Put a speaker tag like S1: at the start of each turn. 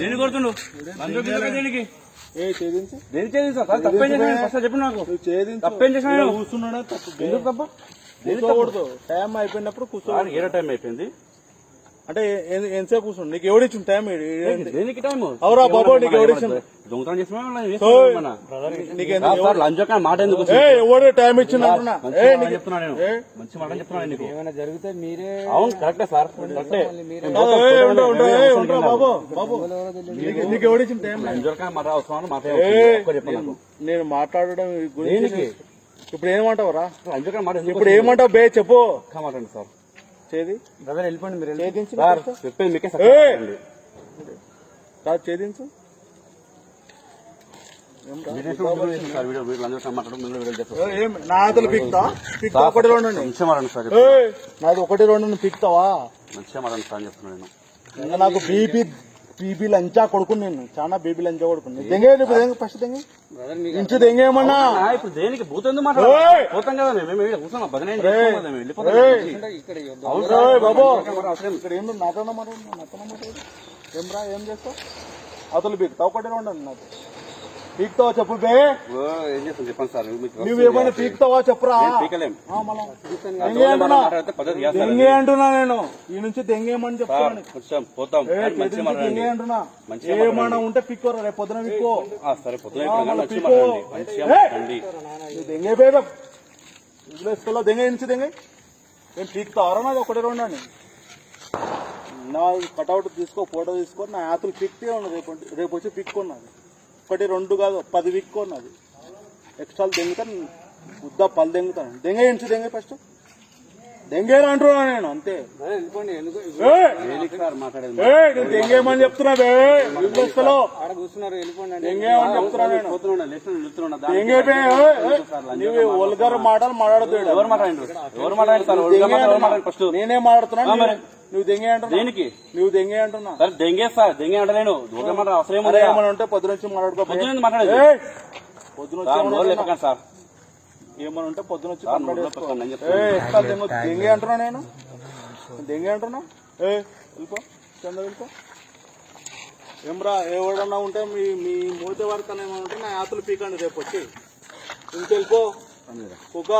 S1: దేని కొడుతుండు? దేనికి? దేని సార్ తప్పేం ఫస్ట్ చెప్పు నాకు. తప్పేం నేను?
S2: కూర్చున్నాడా? తప్పు.
S1: ఎందుకు తప్ప?
S2: కూర్చోకూడదు. టైం అయిపోయినప్పుడు కూర్చో
S1: సార్ ఏదో టైం అయిపోయింది.
S2: అంటే ఎంతసేపు కూర్చోండి నీకు ఎవడిచ్చింది టైం
S1: దేనికి టైం
S2: అవురా బాబు, నీకు?
S1: దొంగతనం చేసిన లంచ్ మాట ఎందుకు
S2: ఎవడు టైం
S1: చెప్తున్నా నేను.
S2: ఏ?
S1: మంచి మాట చెప్తున్నా నీకు.
S3: ఏమైనా జరిగితే మీరే
S1: అవును కరెక్టే సార్. కరెక్టే
S2: కాదు, ఏ, ఉండు, ఉండు, ఏ, ఉండు, బాబు బాబు. నీకు- నీకు ఎవడిచ్చింది టైం
S1: లంచ్ యొక్క మాట అవసరం మాట
S2: ఏ,
S1: ఒక్క చెప్పు నాకు?
S2: నేను మాట్లాడడం గురించి ఇప్పుడు
S1: మాట ఎందుకు
S2: ఇప్పుడు ఏమంటావు బే చెప్పు.
S1: సార్.
S2: చేది?
S3: బ్రదర్ వెళ్ళిపోండి మీరు
S1: సార్ చెప్పేది మీకే సార్
S2: ఆతలు పిక్తా? పిక్తా ఒకటి రెండు నాది ఒకటి రెండు పిక్తావా?
S1: మంచిగా మాట్లాడండి సార్ అని చెప్తున్నాను నేను.
S2: ఇంకా నాకు బీపీ బీబీ లంచా కొడుకుని నేను. చాలా బీబీ లంచా కొడుకుని. దెంగే ఇప్పుడు దెంగ ఫస్ట్ దెంగే? ఇంచు దెంగేమన్నా
S1: ఇప్పుడు దేనికి? భూత పోతాం కదా మేము కూర్చున్నాం.
S2: బాబు! ఇక్కడ ఏం మాట్లాడు నాతోనే మాట్లాడు ఏం రా ఏం చేస్తావు? అతలు బీక్తా ఒకటి రెండు అండి నాకు పీక్తావా చెప్పు బే?
S1: ఏం చేస్తాం చెప్పండి సార్.
S2: పీక్తావా చెప్పురా? దెంగే అంటున్నా నేను? ఈ నుంచి దెంగేయమని చెప్తాను
S1: పోతాం.
S2: అంటున్నా ఏమన్నా ఉంటే పిక్కోరా రేపు పొద్దున పిక్కో.
S1: సరే పొద్దున
S2: దెంగే నుంచి దెంగ? నేను పీక్తావరా నాది ఒకటి రెండు అని? నా కటౌట్ తీసుకో ఫోటో తీసుకో నా ఆతులు పిక్తే ఉన్నది రేపు రేపు వచ్చి పిక్కున్నది ఒకటి రెండు కాదు పది పిక్కున్నది ఎక్స్ట్రా దెంగుతాను ఉద్దా పళ్ళు దెంగుతాను. దెంగ ఇంచు దెంగ ఫస్ట్. దెంగేరా అంటున్నా నేను అంతే. దెంగేమని చెప్తున్నా బే వదిలేసుకోలో
S3: ఆడ కూర్చున్నారు వెళ్ళిపోండి అంటే
S2: దెంగేమని చెప్తున్నా నేను.
S1: పోతున్నా లేచిన నిలుతున్నా దానికి
S2: దెంగే బే నువ్వు ఒల్గర్ మాటలు మాట్లాడదు
S1: ఎవరు ఫస్ట్
S2: నేనే మాట్లాడుతున్నా. నువ్వు దెంగే అంటున్నా.
S1: దేనికి?
S2: నువ్వు దెంగే అంటున్నా.
S1: సరే దెంగే సార్ దెంగే అంటలేను అవసరం
S2: అరే
S1: ఏముంది
S2: ఏమైనా ఉంటే పొద్దు నుంచి మాట్లాడుకో.
S1: పొద్దున మాట్లాడేది?
S2: పొద్దున
S1: సార్
S2: ఏమన్నా
S1: నోరు
S2: ఉంటే
S1: లేపకండి సార్
S2: ఏమైనా ఉంటే పొద్దున వచ్చి దెంగే. అంటున్నా నేను? దెంగే అంటున్నా? ఏ వెళ్ళిపో చంద వెళ్ళిపో ఏమ్రా ఎవడన్నా ఉంటే మీ మీ మూత వరకు ఏమైనా ఉంటే నా యాతలు పీకండి రేపు వచ్చి. ఇంకెళ్ళిపో ఒక